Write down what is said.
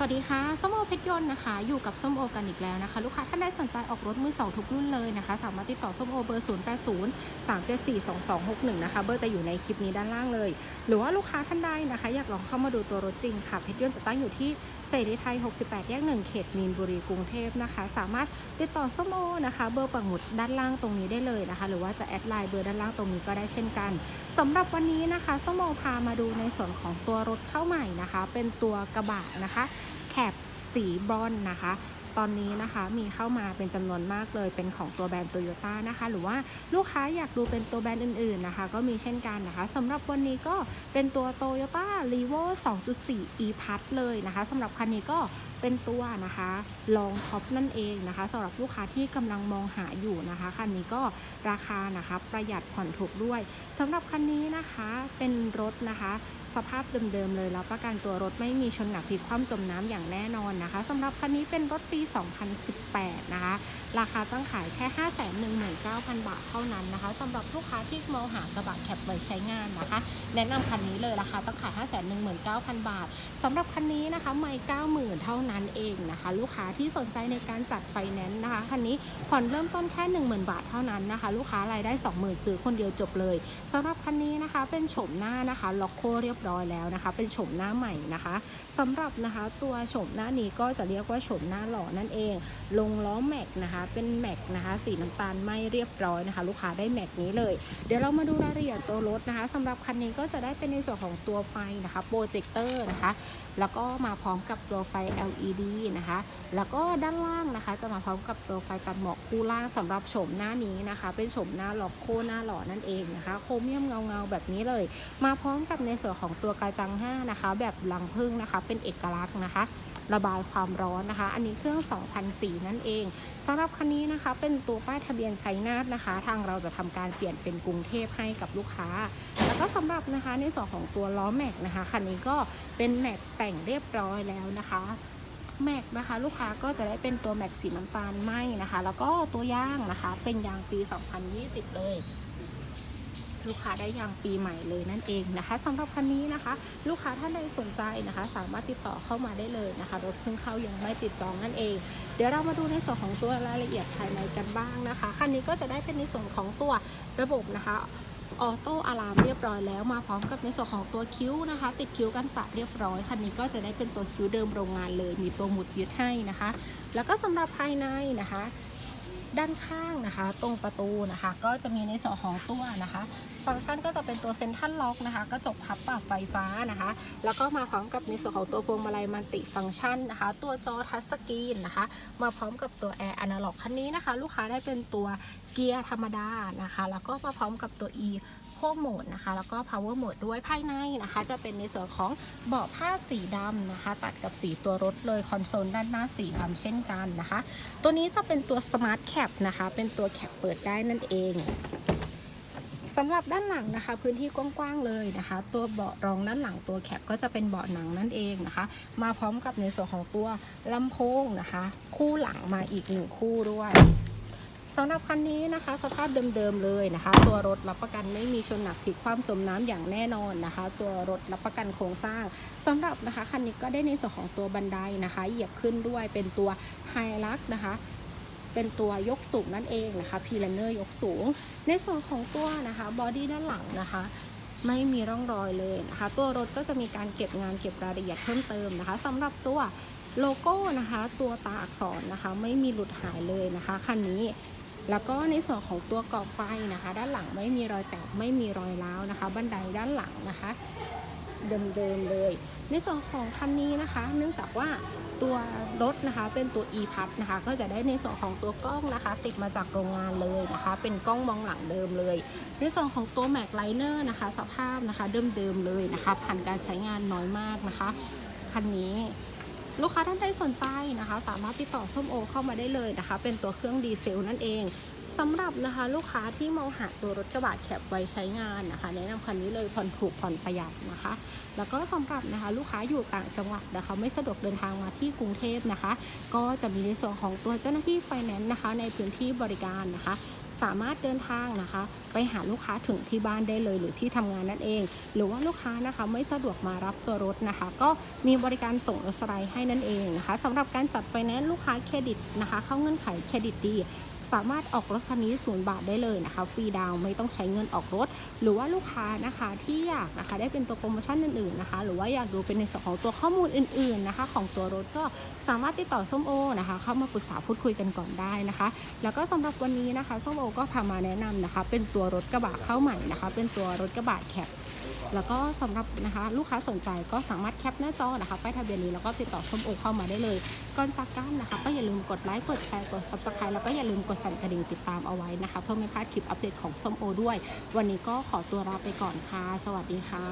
สวัสดีค่ะส้มโอเพชรยนต์นะคะ อยู่กับส้มโอกันอีกแล้วนะคะ ลูกค้าท่านใดสนใจออกรถมือสองทุกรุ่นเลยนะคะ สามารถติดต่อส้มโอเบอร์ 0 8 0 3 7 4 2 2 6 1 นะคะ เบอร์จะอยู่ในคลิปนี้ด้านล่างเลย หรือว่าลูกค้าท่านใดนะคะ อยากลองเข้ามาดูตัวรถจริงค่ะ เพชรยนต์จะตั้งอยู่ที่เสรีไทย 68 แยก 1 เขตมีนบุรีกรุงเทพนะคะ สามารถติดต่อส้มโอนะคะ เบอร์ปักหมุดด้านล่างตรงนี้ได้เลยนะคะ หรือว่าจะแอดไลน์เบอร์ด้านล่างตรงนี้ก็ได้เช่นกันสำหรับวันนี้นะคะส้มโอพามาดูในส่วนของตัวรถเข้าใหม่นะคะ เป็นตัวกระบะนะคะ แคปสีบรอนนะคะ ตอนนี้นะคะมีเข้ามาเป็นจำนวนมากเลยเป็นของตัวแบรนด์โตโยต้านะคะ หรือว่าลูกค้าอยากดูเป็นตัวแบรนด์อื่นๆนะคะ ก็มีเช่นกันนะคะสำหรับวันนี้ก็เป็นตัว Toyota r e v o 2.4 e p a s เลยนะคะสำหรับคันนี้ก็เป็นตัวนะคะลองท็อปนั่นเองนะคะสำหรับลูกค้าที่กำลังมองหาอยู่นะคะคันนี้ก็ราคานะคะประหยัดผ่อนถูกด้วยสำหรับคันนี้นะคะเป็นรถนะคะ สภาพเดิมๆเลยแล้วประกันตัวรถไม่มีชนหนักพลิกคว่ำจมน้ำอย่างแน่นอนนะคะสำหรับคันนี้เป็นรถปี 2018 นะคะ ราคาตั้งขายแค่ 519,000 บาทเท่านั้นนะคะสำหรับลูกค้าที่มองหากระบะแคปไว้ใช้งานนะคะ แนะนำคันนี้เลยราคาตั้งขาย 519,000 บาทสำหรับคันนี้นะคะไม่90,000 เท่านั้นเองนะคะ ลูกค้าที่สนใจในการจัดไฟแนนซ์นะคะคันนี้ผ่อนเริ่มต้นแค่ 10,000 บาทเท่านั้นนะคะ ลูกค้ารายได้ 20,000 ซื้อคนเดียวจบเลยสำหรับคันนี้นะคะเป็นโฉมหน้านะคะล็อกโคเรียบร้อยแล้วนะคะ เป็นโฉมหน้าใหม่นะคะสำหรับนะคะตัวโฉมหน้านี้ก็จะเรียกว่าโฉมหน้าหล่อนั่นเอง ลงล้อแม็กนะคะ เป็นแม็กนะคะสีน้ำตาลไม่เรียบร้อยนะคะ ลูกค้าได้แม็กนี้เลย เดี๋ยวเรามาดูรายละเอียดตัวรถนะคะสำหรับคันนี้ก็จะได้เป็นในส่วนของตัวไฟนะคะโปรเจคเตอร์นะคะ แล้วก็มาพร้อมกับตัวไฟ LED นะคะ แล้วก็ด้านล่างนะคะ จะมาพร้อมกับตัวไฟตัดหมอกคู่ล่างสำหรับโฉมหน้านี้นะคะ เป็นโฉมหน้าล็อกโคหน้าหล่อนั่นเองนะคะ โครเมียมเงาๆแบบนี้เลย มาพร้อมกับในส่วนของตัวกระจังห้านะคะ แบบลังพึ่งนะคะ เป็นเอกลักษณ์นะคะ ระบายความร้อนนะคะ อันนี้เครื่อง2004นั่นเองสำหรับคันนี้นะคะ เป็นตัวป้ายทะเบียนชัยนาทนะคะ ทางเราจะทำการเปลี่ยนเป็นกรุงเทพให้กับลูกค้า แล้วก็สำหรับนะคะในส่วนของตัวล้อแม็กนะคะคันนี้ก็เป็นแม็กแต่งเรียบร้อยแล้วนะคะแม็กนะคะลูกค้าก็จะได้เป็นตัวแม็กสีน้ำตาลไหมนะคะ แล้วก็ตัวยางนะคะ เป็นยางปี 2020 เลย ลูกค้าได้อย่างปีใหม่เลยนั่นเองนะคะสำหรับคันนี้นะคะ ลูกค้าท่านใดสนใจนะคะ สามารถติดต่อเข้ามาได้เลยนะคะ รถเพิ่งเข้ายังไม่ติดจองนั่นเอง เดี๋ยวเรามาดูในส่วนของตัวรายละเอียดภายในกันบ้างนะคะคันนี้ก็จะได้เป็นในส่วนของตัวระบบนะคะออโต้อะลามเรียบร้อยแล้วมาพร้อมกับในส่วนของตัวคิ้วนะคะ ติดคิ้วกันสาดเรียบร้อยคันนี้ก็จะได้เป็นตัวคิ้วเดิมโรงงานเลย มีตัวหมุดยึดให้นะคะ แล้วก็สำหรับภายในนะคะ ด้านข้างนะคะ ตรงประตูนะคะ ก็จะมีในส่วนของตัวนะคะ ฟังก์ชันก็จะเป็นตัวเซ็นทรัลล็อกนะคะกระจกพับปรับไฟฟ้านะคะ แล้วก็มาพร้อมกับในส่วนของตัวพวงมาลัยมัลติฟังก์ชันนะคะ ตัวจอทัชสกรีนนะคะ มาพร้อมกับตัวแอร์อนาล็อกคันนี้นะคะ ลูกค้าได้เป็นตัวเกียร์ธรรมดานะคะ แล้วก็มาพร้อมกับตัว e โคโหมดนะคะ แล้วก็ power mode ด้วยภายในนะคะ จะเป็นในส่วนของเบาะผ้าสีดำนะคะ ตัดกับสีตัวรถเลยคอนโซลด้านหน้าสีดำเช่นกันนะคะ ตัวนี้จะเป็นตัว smart cap นะคะ เป็นตัวแคปเปิดได้นั่นเองสำหรับด้านหลังนะคะ พื้นที่กว้างๆเลยนะคะ ตัวเบาะรองด้านหลังตัวแคปก็จะเป็นเบาะหนังนั่นเองนะคะ มาพร้อมกับในส่วนของตัวลำโพงนะคะ คู่หลังมาอีกหนึ่งคู่ด้วย สำหรับคันนี้นะคะ สภาพเดิมๆเลยนะคะ ตัวรถรับประกันไม่มีชนหนักพลิกคว่ำจมน้ำอย่างแน่นอนนะคะ ตัวรถรับประกันโครงสร้างสำหรับนะคะคันนี้ก็ได้ในส่วนของตัวบันไดนะคะ เหยียบขึ้นด้วยเป็นตัวไฮลักนะคะเป็นตัวยกสูงนั่นเองนะคะพีแลนเนอร์ยกสูง ในส่วนของตัวนะคะบอดี้ด้านหลังนะคะไม่มีร่องรอยเลยนะคะ ตัวรถก็จะมีการเก็บงานเก็บรายละเอียดเพิ่มเติมนะคะสำหรับตัวโลโก้นะคะ ตัวตาอักษรนะคะ ไม่มีหลุดหายเลยนะคะคันนี้ แล้วก็ในส่วนของตัวกรอบไฟนะคะ ด้านหลังไม่มีรอยแตกไม่มีรอยร้าวนะคะ บันไดด้านหลังนะคะ เดิมๆเลย ในส่วนของคันนี้นะคะ เนื่องจากว่าตัวรถนะคะเป็นตัว e p a s นะคะ ก็จะได้ในส่วนของตัวกล้องนะคะ ติดมาจากโรงงานเลยนะคะ เป็นกล้องมองหลังเดิมเลย ในส่วนของตัว Mac Liner นะคะ สภาพนะคะเดิมๆเลยนะคะ ผ่านการใช้งานน้อยมากนะคะคันนี้ ลูกค้าท่านใดสนใจนะคะ สามารถติดต่อส้มโอเข้ามาได้เลยนะคะ เป็นตัวเครื่องดีเซลนั่นเองสำหรับนะคะลูกค้าที่มองหาตัวรถกระบะแคปไว้ใช้งานนะคะ แนะนำคันนี้เลยผ่อนถูกผ่อนประหยัดนะคะ แล้วก็สำหรับนะคะลูกค้าอยู่ต่างจังหวัดนะคะ ไม่สะดวกเดินทางมาที่กรุงเทพนะคะ ก็จะมีในส่วนของตัวเจ้าหน้าที่ไฟแนนซ์นะคะ ในพื้นที่บริการนะคะ สามารถเดินทางนะคะ ไปหาลูกค้าถึงที่บ้านได้เลยหรือที่ทำงานนั่นเอง หรือว่าลูกค้านะคะไม่สะดวกมารับตัวรถนะคะ ก็มีบริการส่งรถสไลด์ให้นั่นเองนะคะสำหรับการจัดไฟแนนซ์ลูกค้าเครดิตนะคะ เข้าเงื่อนไขเครดิตดี สามารถออกรถคันนี้ศูนย์บาทได้เลยนะคะฟรีดาวไม่ต้องใช้เงินออกรถ หรือว่าลูกค้านะคะที่อยากนะคะได้เป็นตัวโปรโมชั่นอื่นๆนะคะ หรือว่าอยากดูเป็นในส่วนของตัวข้อมูลอื่นๆนะคะ ของตัวรถก็สามารถติดต่อส้มโอนะคะ เข้ามาปรึกษาพูดคุยกันก่อนได้นะคะ แล้วก็สำหรับวันนี้นะคะส้มโอก็พามาแนะนำนะคะ เป็นตัวรถกระบะเข้าใหม่นะคะ เป็นตัวรถกระบะแคป แล้วก็สำหรับนะคะลูกค้าสนใจก็สามารถแคปหน้าจอนะคะป้ายทะเบียนนี้แล้วก็ติดต่อส้มโอเข้ามาได้เลย ก่อนจากกันนะคะ ก็อย่าลืมกดไลค์กดแชร์กด s u b สไครต์แล้วก็อย่าลืมกดสั่นกระดิ่งติดตามเอาไว้นะคะ เพื่อไม่พลาดคลิปอัปเดตของส้มโอด้วย วันนี้ก็ขอตัวลาไปก่อนค่ะ สวัสดีค่ะ